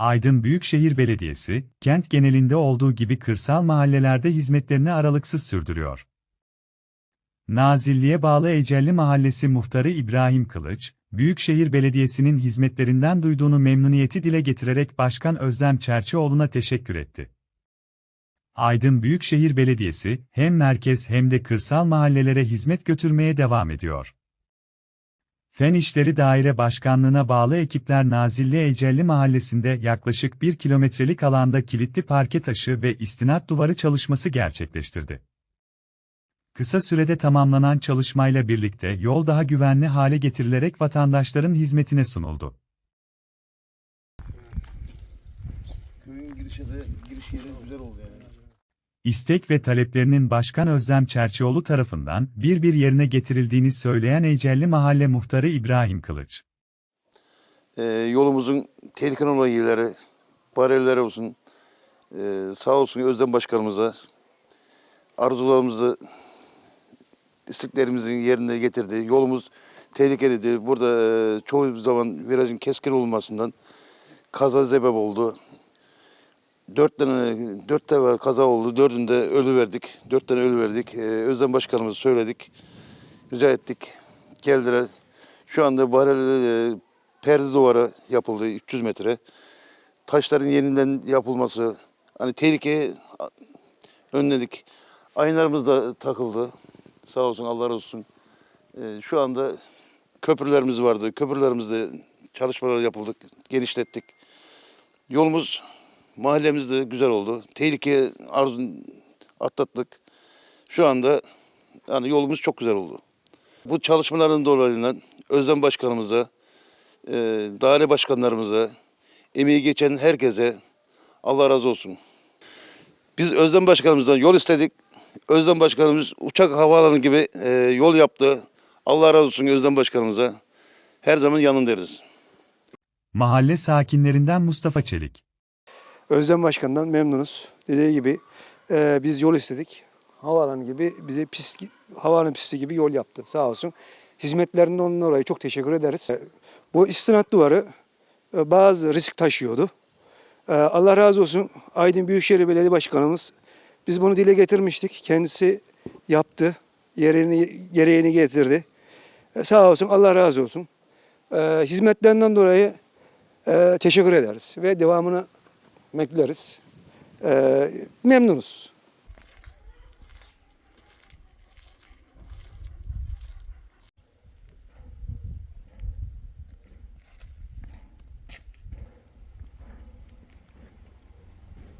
Aydın Büyükşehir Belediyesi, kent genelinde olduğu gibi kırsal mahallelerde hizmetlerini aralıksız sürdürüyor. Nazilli'ye bağlı Ecelli Mahallesi muhtarı İbrahim Kılıç, Büyükşehir Belediyesi'nin hizmetlerinden duyduğunu memnuniyeti dile getirerek Başkan Özlem Çerçioğlu'na teşekkür etti. Aydın Büyükşehir Belediyesi, hem merkez hem de kırsal mahallelere hizmet götürmeye devam ediyor. Fen İşleri Daire Başkanlığı'na bağlı ekipler Nazilli Ecelli Mahallesi'nde yaklaşık 1 kilometrelik alanda kilitli parke taşı ve istinat duvarı çalışması gerçekleştirdi. Kısa sürede tamamlanan çalışmayla birlikte yol daha güvenli hale getirilerek vatandaşların hizmetine sunuldu. Köyün girişi de giriş yeri güzel oldu yani. İstek ve taleplerinin Başkan Özlem Çerçioğlu tarafından bir bir yerine getirildiğini söyleyen Ecelli Mahalle Muhtarı İbrahim Kılıç. Ee, yolumuzun tehlikeli olan yerleri, bareller olsun, ee, sağ olsun Özlem Başkanımıza arzularımızı, isteklerimizin yerine getirdi. Yolumuz tehlikeliydi. Burada ee, çoğu zaman virajın keskin olmasından kaza sebep oldu. Dört tane, dört tane kaza oldu. Dördünde ölü verdik. Dört tane ölü verdik. Ee, Özlem Başkanımıza söyledik. Rica ettik. Geldiler. Şu anda barel, e, perde duvarı yapıldı 300 metre. Taşların yeniden yapılması, hani tehlikeyi önledik. Aynalarımız da takıldı. Sağ olsun Allah razı olsun. Ee, şu anda köprülerimiz vardı. Köprülerimizde çalışmalar yapıldık, genişlettik. Yolumuz mahallemizde güzel oldu. Tehlike arzu atlattık. Şu anda yani yolumuz çok güzel oldu. Bu çalışmaların dolayısıyla Özlem Başkanımıza, e, daire başkanlarımıza, emeği geçen herkese Allah razı olsun. Biz Özlem Başkanımızdan yol istedik. Özlem Başkanımız uçak havaalanı gibi e, yol yaptı. Allah razı olsun Özlem Başkanımıza. Her zaman yanındayız. Mahalle sakinlerinden Mustafa Çelik. Özlem Başkan'dan memnunuz. Dediği gibi e, biz yol istedik. Havaalanı gibi bize pist, havaalanı pisti gibi yol yaptı sağ olsun. Hizmetlerinden onun dolayı çok teşekkür ederiz. E, Bu istinat duvarı e, bazı risk taşıyordu. E, Allah razı olsun Aydın Büyükşehir Belediye Başkanımız biz bunu dile getirmiştik. Kendisi yaptı. Yerini, gereğini getirdi. E, Sağ olsun Allah razı olsun. E, Hizmetlerinden dolayı e, teşekkür ederiz ve devamını bekleriz. Ee, memnunuz.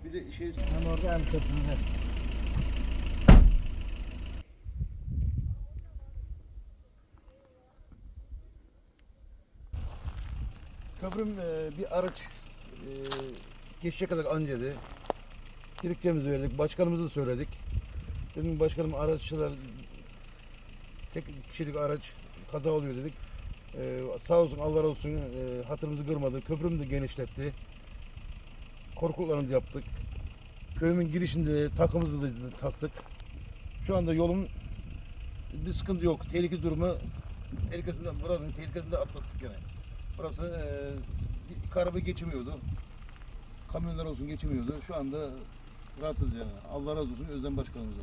Bir de şey Hem orada hem köprüde. Köprüm e, bir araç e, geçecek kadar ancadı. Dilekçemizi verdik, başkanımıza da söyledik. Dedim başkanım araççılar tek kişilik araç kaza oluyor dedik. E, sağ olsun Allah olsun e, hatırımızı kırmadı. Köprümü de genişletti. Korkuluklarını da yaptık. Köyümün girişinde takımızı da taktık. Şu anda yolum bir sıkıntı yok. Tehlike durumu tehlikesinde, buranın tehlikesinde atlattık gene. Burası e, bir iki araba geçemiyordu. Kamyonlar olsun geçemiyordu. Şu anda rahatız yani. Allah razı olsun Özlem Başkanımıza.